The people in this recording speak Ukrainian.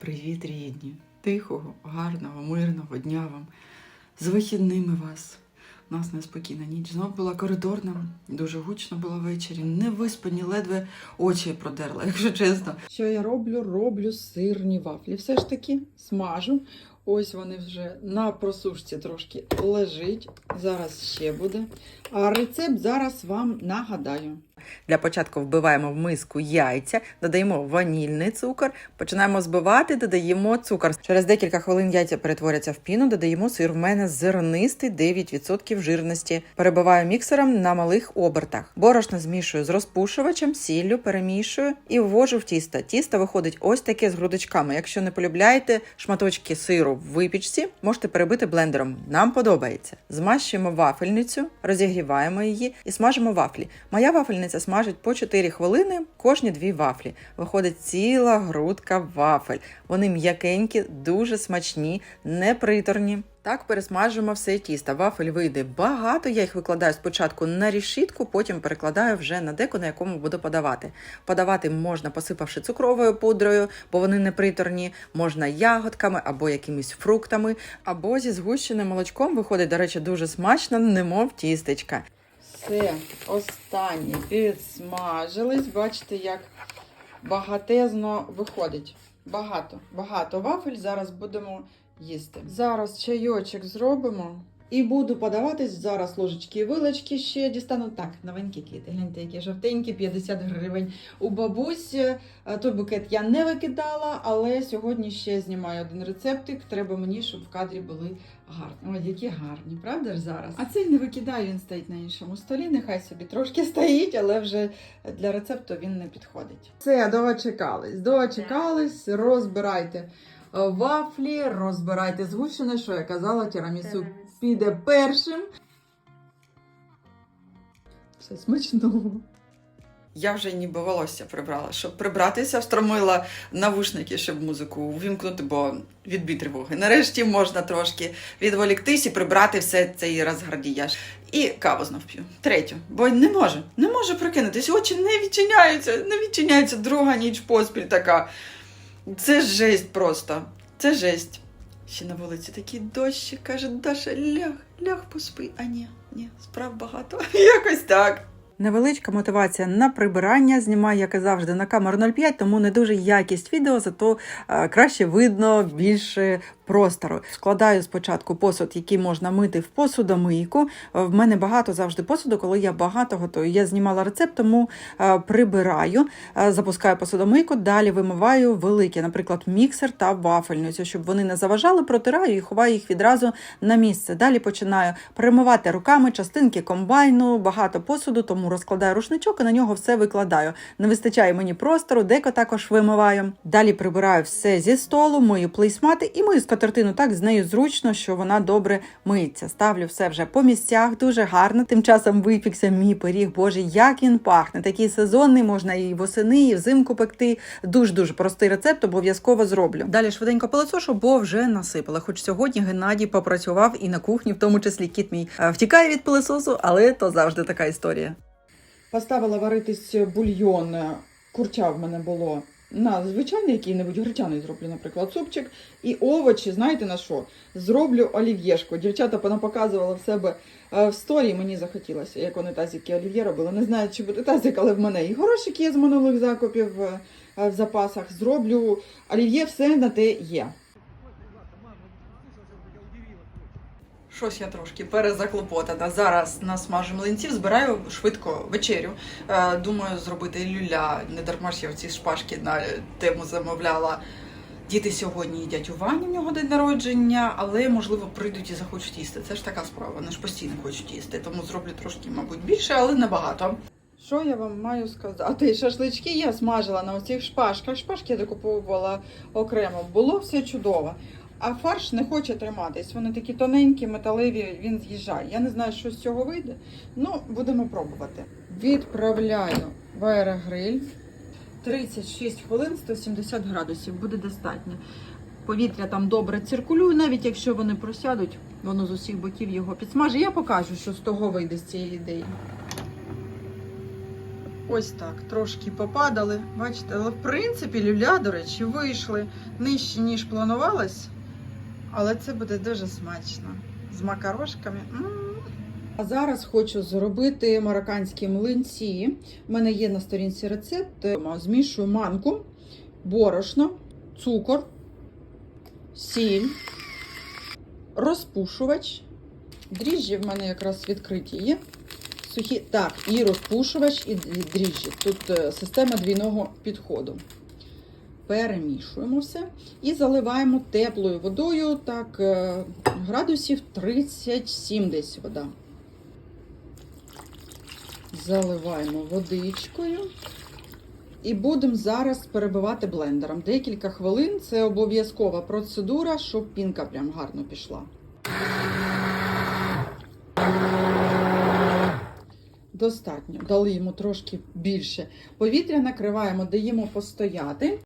Привіт, рідні! Тихого, гарного, мирного дня вам. З вихідними вас. У нас неспокійна ніч. Знов була коридорна, дуже гучно було ввечері. Не виспані, ледве очі продерла, якщо чесно. Що я роблю? Роблю сирні вафлі. Все ж таки смажу. Ось вони вже на просушці трошки лежить. Зараз ще буде. А рецепт зараз вам нагадаю. Для початку вбиваємо в миску яйця, додаємо ванільний цукор, починаємо збивати, додаємо цукор. Через декілька хвилин яйця перетворяться в піну, додаємо сир. В мене зернистий 9% жирності. Перебиваю міксером на малих обертах. Борошно змішую з розпушувачем, сіллю перемішую і ввожу в тісто. Тісто виходить ось таке з грудочками. Якщо не полюбляєте шматочки сиру в випічці, можете перебити блендером. Нам подобається. Змащуємо вафельницю, розігріваємо її і смажимо вафлі. Моя вафельниця смажить по 4 хвилини кожні дві вафлі. Виходить ціла грудка вафель. Вони м'якенькі, дуже смачні, неприторні. Так пересмажуємо все тісто. Вафель вийде багато. Я їх викладаю спочатку на рішітку, потім перекладаю вже на деко, на якому буду подавати. Подавати можна, посипавши цукровою пудрою, бо вони неприторні, можна ягодками або якимись фруктами, або зі згущеним молочком виходить, до речі, дуже смачно, немов тістечка. Все, останнє. підсмажились. Бачите, як багатезно виходить. Багато, багато вафель. Зараз будемо їсти. Зараз чайочок зробимо. І буду подаватись зараз ложечки і вилочки ще дістану. Так, новенькі квіти. Гляньте, які жовтенькі, 50 гривень. У бабусь е, той букет я не викидала, але сьогодні ще знімаю один рецептик. Треба мені, щоб в кадрі були гарні. Ой, які гарні, правда ж зараз? А цей не викидаю, він стоїть на іншому столі. Нехай собі трошки стоїть, але вже для рецепту він не підходить. Все, дочекались, дочекались, розбирайте вафлі, розбирайте згущене, що я казала, тірамісу піде першим. Все смачного. Я вже ніби волосся прибрала, щоб прибратися, встромила навушники, щоб музику увімкнути, бо відбій тривоги. Нарешті можна трошки відволіктись і прибрати все цей розгардіяж. І каву знов п'ю. Третю. Бо не можу, не можу прокинутись. Очі не відчиняються, не відчиняються. Друга ніч поспіль така. Це жесть просто. Це жесть. Ще на вулиці такий дощ, каже, Даша, ляг, ляг поспи. А ні, ні, справ багато. Якось так. Невеличка мотивація на прибирання. Знімаю, як і завжди, на камеру 05, тому не дуже якість відео, зато е, краще видно більше простору. Складаю спочатку посуд, який можна мити в посудомийку. Е, В мене багато завжди посуду, коли я багато готую. Я знімала рецепт, тому е, прибираю, е, запускаю посудомийку, далі вимиваю великі, наприклад, міксер та вафельницю, щоб вони не заважали, протираю і ховаю їх відразу на місце. Далі починаю перемивати руками частинки комбайну, багато посуду, тому розкладаю рушничок і на нього все викладаю. Не вистачає мені простору, деко також вимиваю. Далі прибираю все зі столу, мию плейсмати і мию скатертину так з нею зручно, що вона добре миється. Ставлю все вже по місцях, дуже гарно. Тим часом випікся мій пиріг. Боже, як він пахне! Такий сезонний, можна і восени, і взимку пекти. Дуже дуже простий рецепт, обов'язково зроблю. Далі швиденько пилосошу, бо вже насипала. Хоч сьогодні Геннадій попрацював і на кухні, в тому числі кіт мій е, втікає від пилососу, але то завжди така історія. Поставила варитись бульйон. Курча в мене було на звичайний який-небудь гречаний зроблю, наприклад, супчик. І овочі, знаєте на що? Зроблю олів'єшку. Дівчата понапоказували в себе е, в сторі, мені захотілося, як вони тазики олів'є робили. Не знаю, чи буде тазик, але в мене і горошик є з минулих закупів е, е, в запасах. Зроблю олів'є, все на те є. Щось я трошки перезаклопотана. Зараз насмажу млинців, збираю швидко вечерю. Е, думаю, зробити люля. Не дарма ж я ці шпажки на тему замовляла. Діти сьогодні їдять у Вані, в нього день народження, але можливо прийдуть і захочуть їсти. Це ж така справа. Вони ж постійно хочуть їсти, тому зроблю трошки, мабуть, більше, але небагато. Що я вам маю сказати? Шашлички я смажила на оцих шпажках. Шпажки я докуповувала окремо. Було все чудово. А фарш не хоче триматись. Вони такі тоненькі, металеві, він з'їжджає. Я не знаю, що з цього вийде. Ну, будемо пробувати. Відправляю в аерогриль. 36 хвилин 170 градусів буде достатньо. Повітря там добре циркулює, навіть якщо вони просядуть, воно з усіх боків його підсмаже. Я покажу, що з того вийде з цієї ідеї. Ось так, трошки попадали. Бачите, але в принципі люля, до речі, вийшли нижче, ніж планувалось. Але це буде дуже смачно. З макарошками. А зараз хочу зробити марокканські млинці. У мене є на сторінці рецепт. Змішую манку, борошно, цукор, сіль, розпушувач. Дріжджі в мене якраз відкриті є. Сухі, так, і розпушувач, і дріжджі. Тут е, система двійного підходу. Перемішуємо все і заливаємо теплою водою, так, е, градусів 37 десь вода. Заливаємо водичкою. І будемо зараз перебивати блендером. Декілька хвилин це обов'язкова процедура, щоб пінка прям гарно пішла. Достатньо. Дали йому трошки більше. Повітря накриваємо, даємо постояти.